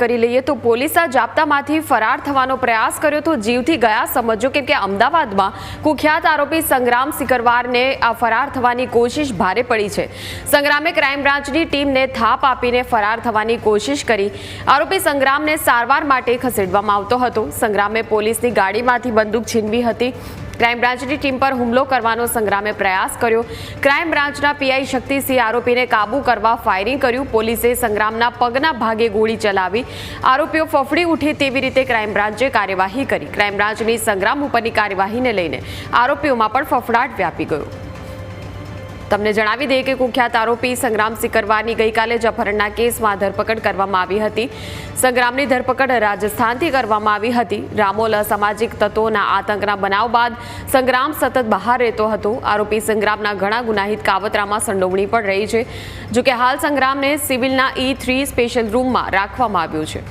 કરી લઈએ તો પોલીસે જાપ્તામાંથી ફરાર થવાનો પ્રયાસ કર્યો તો જીવથી ગયા સમજો કેમ કે અમદાવાદમાં કુખ્યાત આરોપી સંગ્રામ સિકરવારને આ ફરાર થવાની કોશિશ ભારે પડી છે. સંગ્રામે ક્રાઇમ બ્રાન્ચની ટીમને થાપ આપીને ફરાર થવાની કોશિશ કરી. આરોપી સંગ્રામને સારવાર માટે ખસેડવામાં આવતો હતો. સંગ્રામે પોલીસની ગાડીમાંથી બંદૂક છીનવી હતી. ક્રાઇમ બ્રાન્ચની ટીમ પર હુમલો કરવાનો સંગ્રામે પ્રયાસ કર્યો. ક્રાઇમ બ્રાન્ચના પીઆઈ શક્તિસિંહ આરોપીને કાબૂ કરવા ફાયરિંગ કર્યું. પોલીસે સંગ્રામના પગના ભાગે ગોળી ચલાવી. આરોપીઓ ફફડી ઉઠે તેવી રીતે ક્રાઇમ બ્રાન્ચે કાર્યવાહી કરી. ક્રાઇમ બ્રાન્ચની સંગ્રામ ઉપરની કાર્યવાહીને લઈને આરોપીઓમાં પણ ફફડાટ વ્યાપી ગયો. તમને જણાવી દઈએ કે કુખ્યાત આરોપી સંગ્રામ સિકરવાની ગઈકાલે જ અપહરણના કેસમાં ધરપકડ કરવામાં આવી હતી. સંગ્રામની ધરપકડ રાજસ્થાનથી કરવામાં આવી હતી. રામોલ અસામાજિક તત્વોના આતંકના બનાવ બાદ સંગ્રામ સતત બહાર રહેતો હતો. આરોપી સંગ્રામના ઘણા ગુનાહિત કાવતરામાં સંડોવણી પણ રહી છે, જોકે હાલ સંગ્રામને સિવિલના ઈ થ્રી સ્પેશિયલ રૂમમાં રાખવામાં આવ્યો છે.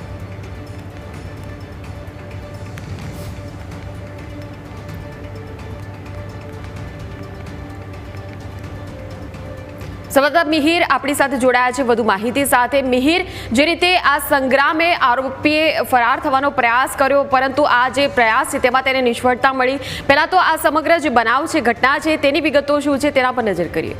સંવાદદાતા મિહિર આપણી સાથે જોડાયા છે. વધુ માહિતી સાથે મિહિર, જે રીતે આ સંગ્રામે આરોપીએ ફરાર થવાનો પ્રયાસ કર્યો, પરંતુ આ જે પ્રયાસ છે તેમાં તેને નિષ્ફળતા મળી. પહેલાં તો આ સમગ્ર જે બનાવ છે, ઘટના છે, તેની વિગતો શું છે તેના પર નજર કરીએ.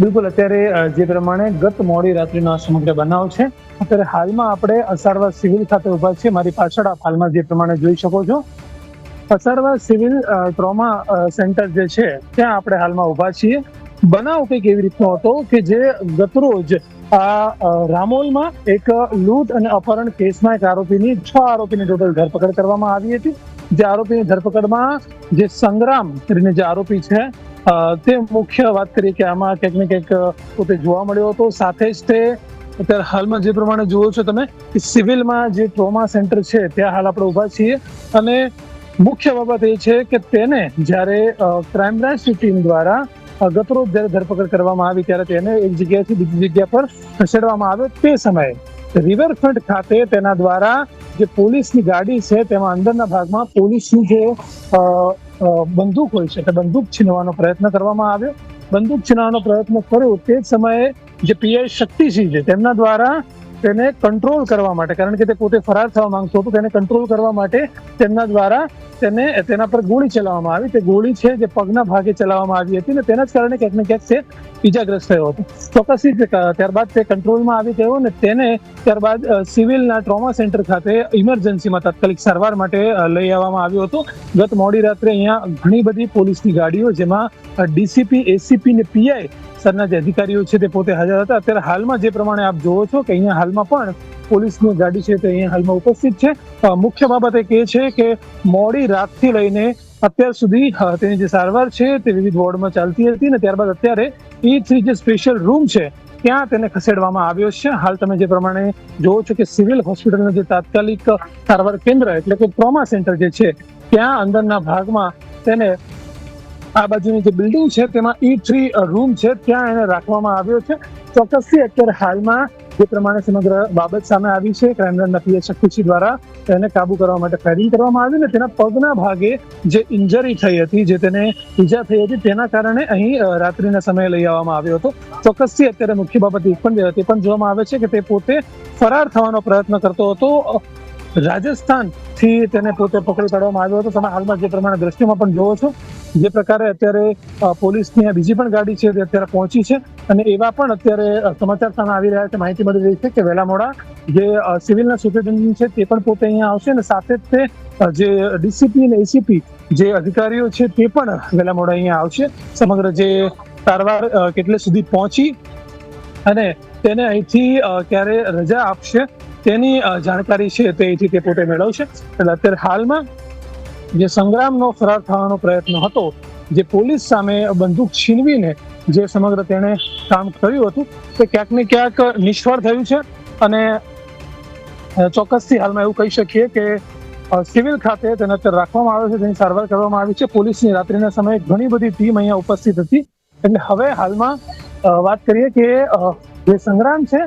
બિલકુલ, અત્યારે જે પ્રમાણે ગત મોડી રાત્રિનો આ સમગ્ર બનાવ છે, અત્યારે હાલમાં આપણે અસારવા સિવિલ ખાતે ઊભા છીએ. મારી પાછળ આપ હાલમાં જે પ્રમાણે જોઈ શકો છો અસારવા સિવિલ ટ્રોમા સેન્ટર જે છે, ત્યાં આપણે હાલમાં ઊભા છીએ. બનાવ કંઈક એવી રીતનો હતો કે જે ગતરોજ, આ રામોલમાં એક લૂંટ અને અપહરણ કેસમાં એક આરોપીની, છ આરોપીની ટોટલ ધરપકડ કરવામાં આવી હતી. જે આરોપીની ધરપકડમાં જે સંગ્રામ કરીને જે આરોપી છે તે મુખ્ય વાત કરીએ કે આમાં ક્યાંક ને ક્યાંક પોતે જોવા મળ્યો હતો. સાથે જ તે અત્યારે હાલમાં જે પ્રમાણે જુઓ છો તમે, સિવિલમાં જે ટ્રોમા સેન્ટર છે, ત્યાં હાલ આપણે ઊભા છીએ. અને મુખ્ય બાબત એ છે કે તેને જ્યારે ક્રાઇમ બ્રાન્ચની ટીમ દ્વારા ગતરોજ જ્યારે ધરપકડ કરવામાં આવી ત્યારે તેને એક જગ્યાએથી બીજી જગ્યા પર ખસેડવામાં આવે તે સમયે રિવરફ્રન્ટ ખાતે તેના દ્વારા જે પોલીસની ગાડી છે તેમાં અંદરના ભાગમાં પોલીસની જે બંદૂક હોય છે તે બંદૂક છીનવાનો પ્રયત્ન કરવામાં આવ્યો. બંદૂક છીનવાનો પ્રયત્ન કર્યો તે જ સમયે જે પીઆઈ શક્તિસિંહ છે તેમના દ્વારા તેને કંટ્રોલ કરવા માટે, કારણ કે તે પોતે ફરાર થવા માંગતો હતો, તેને કંટ્રોલ કરવા માટે તેમના દ્વારા તેને તેના પર ગોળી ચલાવવામાં આવી. તે ગોળી છે જે પગના ભાગે ચલાવવામાં આવી હતી ને તેના જ કારણે ક્યાંક ને ક્યાંક તે ઈજાગ્રસ્ત થયો હતો. ચોક્કસથી ત્યારબાદ તે કંટ્રોલમાં આવી ગયો ને તેને ત્યારબાદ સિવિલના ટ્રોમા સેન્ટર ખાતે ઇમરજન્સીમાં તાત્કાલિક સારવાર માટે લઈ આવવામાં આવ્યો હતો. ગત મોડી રાત્રે અહીંયા ઘણી બધી પોલીસની ગાડીઓ, જેમાં ડીસીપી એસીપી ને પીઆઈ સ્તરના જે અધિકારીઓ છે તે પોતે હાજર હતા. અત્યારે હાલમાં જે પ્રમાણે આપ જોવો છો કે અહીંયા હાલમાં પણ પોલીસની ગાડી છે તે અહીંયા હાલમાં ઉપસ્થિત છે. મુખ્ય બાબત એક એ છે કે મોડી રાતથી લઈને અત્યાર સુધી તેની જે સારવાર છે તે વિવિધ વોર્ડમાં ચાલતી હતી ને ત્યારબાદ અત્યારે એ થ્રી જે સ્પેશિયલ રૂમ છે ત્યાં તેને ખસેડવામાં આવ્યો છે. હાલ તમે જે પ્રમાણે જોવો છો કે સિવિલ હોસ્પિટલનું જે તાત્કાલિક સારવાર કેન્દ્ર એટલે કે ટ્રોમા સેન્ટર જે છે, ત્યાં અંદરના ભાગમાં તેને આ બાજુની જે બિલ્ડિંગ છે, તેમાં ઈ થ્રી રૂમ છે, ત્યાં એને રાખવામાં આવ્યો છે. ચોક્કસથી અત્યારે હાલમાં જે પ્રમાણે સમગ્ર બાબત સામે આવી છે ક્રાઇમ બ્રાન્ચના પીએ શક્તિસિંહ દ્વારા તેને કાબુ કરવા માટે ફાયરિંગ કરવામાં આવી ને તેના પગના ભાગે જે ઇન્જરી થઈ હતી, જે તેને ઈજા થઈ હતી, તેના કારણે અહીં રાત્રિના સમયે લઈ આવવામાં આવ્યો હતો. ચોક્કસથી અત્યારે મુખ્ય બાબત એ પણ તે પણ જોવામાં આવે છે કે તે પોતે ફરાર થવાનો પ્રયત્ન કરતો હતો. રાજસ્થાનથી તેને પોતે પકડી પાડવામાં આવ્યો હતો. તમે હાલમાં જે પ્રમાણે દ્રશ્યમાં પણ જોવો છો જે પ્રકારે અત્યારે પોલીસની બીજી પણ ગાડી છે તે અત્યારે પહોંચી છે અને એવા પણ અત્યારે સમાચાર સામે આવી રહ્યા છે, માહિતી મળી રહી છે કે વહેલા મોડા જે સિવિલના સુપ્રિન્ટેન્ડન્ટ છે તે પણ પોતે અહીંયા આવશે અને સાથે જ તે જે ડીસીપી અને એસીપી જે અધિકારીઓ છે તે પણ વહેલા મોડા અહીંયા આવશે. સમગ્ર જે સારવાર કેટલે સુધી પહોંચી અને તેને અહીંથી ક્યારે રજા આપશે તેની જાણકારી છે તે અહીંથી તે પોતે મેળવશે. એટલે અત્યારે હાલમાં જે સંગ્રામનો ફરાર થવાનો પ્રયત્ન હતો, જે પોલીસ સામે બંદૂક છીનવીને જે સમગ્ર તેણે કામ કર્યું હતું, તે ક્યાંક ને ક્યાંક નિષ્ફળ થયું છે. અને ચોક્કસથી હાલમાં એવું કહી શકીએ કે સિવિલ ખાતે તેને અત્યારે રાખવામાં આવ્યો છે તેની સારવાર કરવામાં આવી છે. પોલીસની રાત્રિના સમયે ઘણી બધી ટીમ અહીંયા ઉપસ્થિત હતી. એટલે હવે હાલમાં વાત કરીએ કે જે સંગ્રામ છે,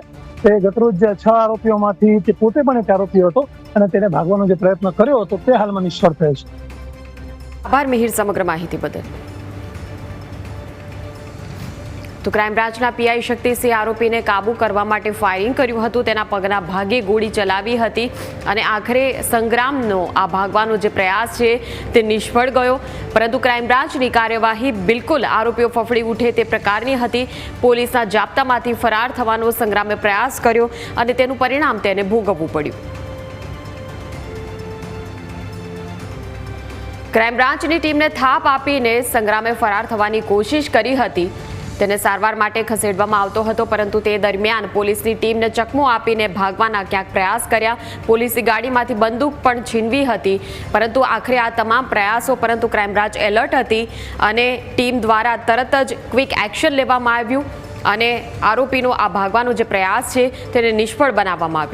તે ગતરોજ છ આરોપીઓમાંથી, તે પોતે પણ એક આરોપી હતો. અને તેને ભાગવાનો જે પ્રયત્ન કર્યો હતો તે હાલમાં નિષ્ફળ થયો છે. આભાર મિહિર સમગ્ર માહિતી બદલ. તો ક્રાઇમ બ્રાન્ચના પીઆઈ શક્તિસિંહ આરોપીને કાબુ કરવા માટે ફાયરિંગ કર્યું હતું. તેના પગના ભાગે ગોળી ચલાવી હતી અને આખરે સંગ્રામનો આ ભાગવાનો જે પ્રયાસ છે તે નિષ્ફળ ગયો. પરંતુ ક્રાઇમ બ્રાન્ચની કાર્યવાહી બિલકુલ આરોપીઓ ફફડી ઉઠે તે પ્રકારની હતી. પોલીસના જાપ્તામાંથી ફરાર થવાનો સંગ્રામે પ્રયાસ કર્યો અને તેનું પરિણામ તેને ભોગવવું પડ્યું. ક્રાઇમ બ્રાન્ચની ટીમને થાપ આપીને સંગ્રામે ફરાર થવાની કોશિશ કરી હતી. તેને સારવાર માટે ખસેડવામાં આવતો હતો, પરંતુ તે દરમિયાન પોલીસની ટીમને ચકમો આપીને ભાગવાના ક્યાંક પ્રયાસ કર્યા. પોલીસની ગાડીમાંથી બંદૂક પણ છીનવી હતી, પરંતુ આખરે આ તમામ પ્રયાસો, પરંતુ ક્રાઇમ બ્રાન્ચ એલર્ટ હતી અને ટીમ દ્વારા તરત જ ક્વિક એક્શન લેવામાં આવ્યું અને આરોપીનો આ ભાગવાનો જે પ્રયાસ છે, તેને નિષ્ફળ બનાવવામાં આવ્યો.